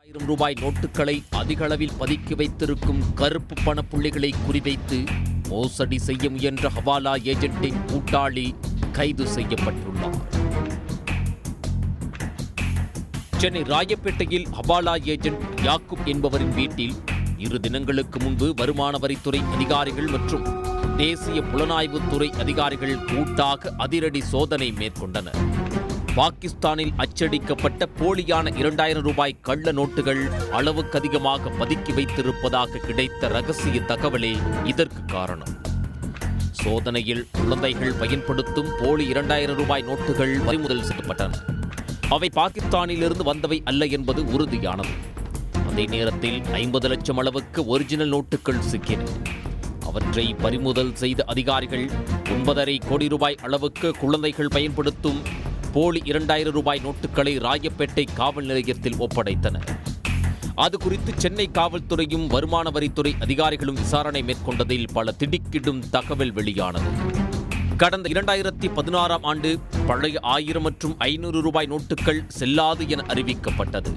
ஆயிரம் ரூபாய் நோட்டுகளை அதிக அளவில் பதுக்கி வைத்திருக்கும் கருப்பு பண புள்ளிகளை குறிவைத்து மோசடி செய்ய முயன்ற ஹவாலா ஏஜென்ட்டின் கூட்டாளி கைது செய்யப்பட்டுள்ளார். சென்னை ராயப்பேட்டையில் ஹவாலா ஏஜென்ட் யாக்குப் என்பவரின் வீட்டில் இரு தினங்களுக்கு முன்பு வருமான வரித்துறை அதிகாரிகள் மற்றும் தேசிய புலனாய்வுத்துறை அதிகாரிகள் கூட்டாக அதிரடி சோதனை மேற்கொண்டனர். பாகிஸ்தானில் அச்சடிக்கப்பட்ட போலியான இரண்டாயிரம் ரூபாய் கள்ள நோட்டுகள் அளவுக்கு அதிகமாக பதுக்கி வைத்திருப்பதாக கிடைத்த ரகசிய தகவலே இதற்கு காரணம். சோதனையில் குழந்தைகள் பயன்படுத்தும் போலி இரண்டாயிரம் ரூபாய் நோட்டுகள் பறிமுதல் செய்யப்பட்டன அவை பாகிஸ்தானிலிருந்து வந்தவை அல்ல என்பது உறுதியானது. அதே நேரத்தில் ஐம்பது லட்சம் அளவுக்கு ஒரிஜினல் நோட்டுகள் சிக்கின. அவற்றை பறிமுதல் செய்த அதிகாரிகள் ஒன்பதரை கோடி ரூபாய் அளவுக்கு குழந்தைகள் பயன்படுத்தும் போலி இரண்டாயிரம் ரூபாய் நோட்டுகளை ராயப்பேட்டை காவல் நிலையத்தில் ஒப்படைத்தனர் அது குறித்து சென்னை காவல்துறையும் வருமான வரித்துறை அதிகாரிகளும் விசாரணை மேற்கொண்டதில் பல திடுக்கிடும் தகவல் வெளியானது. கடந்த இரண்டாயிரத்தி பதினாறாம் ஆண்டு பழைய ஆயிரம் மற்றும் ஐநூறு ரூபாய் நோட்டுகள் செல்லாது என அறிவிக்கப்பட்டது.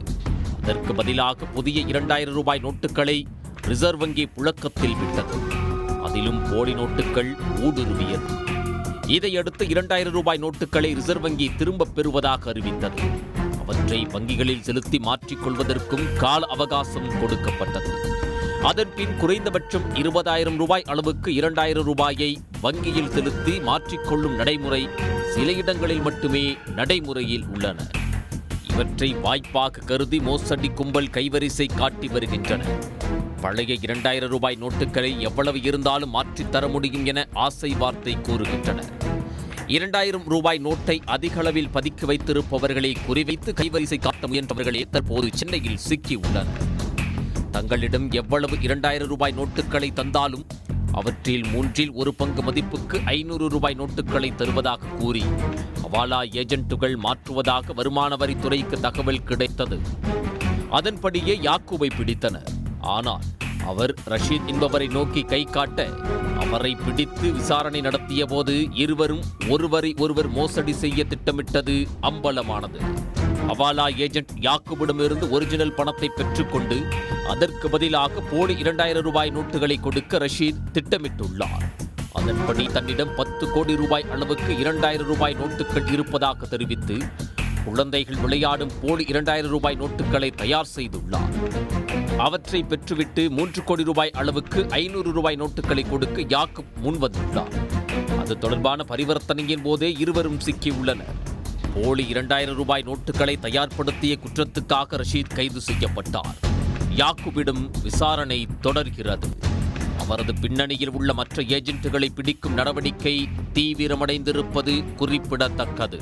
அதற்கு பதிலாக புதிய இரண்டாயிரம் ரூபாய் நோட்டுகளை ரிசர்வ் வங்கி புழக்கத்தில் விட்டது. அதிலும் போலி நோட்டுகள் ஊடுருவியது. இதையடுத்து இரண்டாயிரம் ரூபாய் நோட்டுகளை ரிசர்வ் வங்கி திரும்பப் பெறுவதாக அறிவித்தது. அவற்றை வங்கிகளில் செலுத்தி மாற்றிக்கொள்வதற்கும் கால அவகாசம் கொடுக்கப்பட்டது. அதன்பின் குறைந்தபட்சம் இருபதாயிரம் ரூபாய் அளவுக்கு இரண்டாயிரம் ரூபாயை வங்கியில் செலுத்தி மாற்றிக்கொள்ளும் நடைமுறை சில இடங்களில் மட்டுமே நடைமுறையில் உள்ளன. இவற்றை வாய்ப்பாக கருதி மோசடி கும்பல் கைவரிசை காட்டி வருகின்றன. பழைய இரண்டாயிரம் ரூபாய் நோட்டுகளை எவ்வளவு இருந்தாலும் மாற்றித் தர முடியும் என ஆசை வார்த்தை கூறுகின்றனர் இரண்டாயிரம் ரூபாய் நோட்டை அதிக அளவில் பதுக்கி வைத்திருப்பவர்களை குறிவைத்து கைவரிசை காட்ட முயன்றவர்களே தற்போது சென்னையில் சிக்கியுள்ளனர். தங்களிடம் எவ்வளவு இரண்டாயிரம் ரூபாய் நோட்டுகளை தந்தாலும் அவற்றில் மூன்றில் ஒரு பங்கு மதிப்புக்கு ஐநூறு ரூபாய் நோட்டுகளை தருவதாக கூறி ஹவாலா ஏஜென்ட்டுகள் மாற்றுவதாக வருமான வரித்துறைக்கு தகவல் கிடைத்தது. அதன்படியே யாக்குவை பிடித்தனர். ஆனால் அவர் ரஷீத் என்பவரை நோக்கி கை காட்ட அவரை பிடித்து விசாரணை நடத்திய போது இருவரும் ஒருவரை ஒருவர் மோசடி செய்ய திட்டமிட்டது அம்பலமானது. ஹவாலா ஏஜென்ட் யாக்குபிடமிருந்து ஒரிஜினல் பணத்தை பெற்றுக்கொண்டு அதற்கு பதிலாக போலி இரண்டாயிரம் ரூபாய் நோட்டுகளை கொடுக்க ரஷீத் திட்டமிட்டுள்ளார். அதன்படி தன்னிடம் பத்து கோடி ரூபாய் அளவுக்கு இரண்டாயிரம் ரூபாய் நோட்டுகள் இருப்பதாக தெரிவித்து குழந்தைகள் விளையாடும் போலி இரண்டாயிரம் ரூபாய் நோட்டுகளை தயார் செய்துள்ளார். அவற்றை பெற்றுவிட்டு மூன்று கோடி ரூபாய் அளவுக்கு ஐநூறு ரூபாய் நோட்டுகளை கொடுக்க யாக்குப் முன்வந்துள்ளார். அது தொடர்பான பரிவர்த்தனையின் போதே இருவரும் சிக்கியுள்ளனர். போலி இரண்டாயிரம் ரூபாய் நோட்டுகளை தயார்படுத்திய குற்றத்துக்காக ரஷீத் கைது செய்யப்பட்டார். யாக்குபிடம் விசாரணை தொடர்கிறது. அவரது பின்னணியில் உள்ள மற்ற ஏஜென்ட்டுகளை பிடிக்கும் நடவடிக்கை தீவிரமடைந்திருப்பது குறிப்பிடத்தக்கது.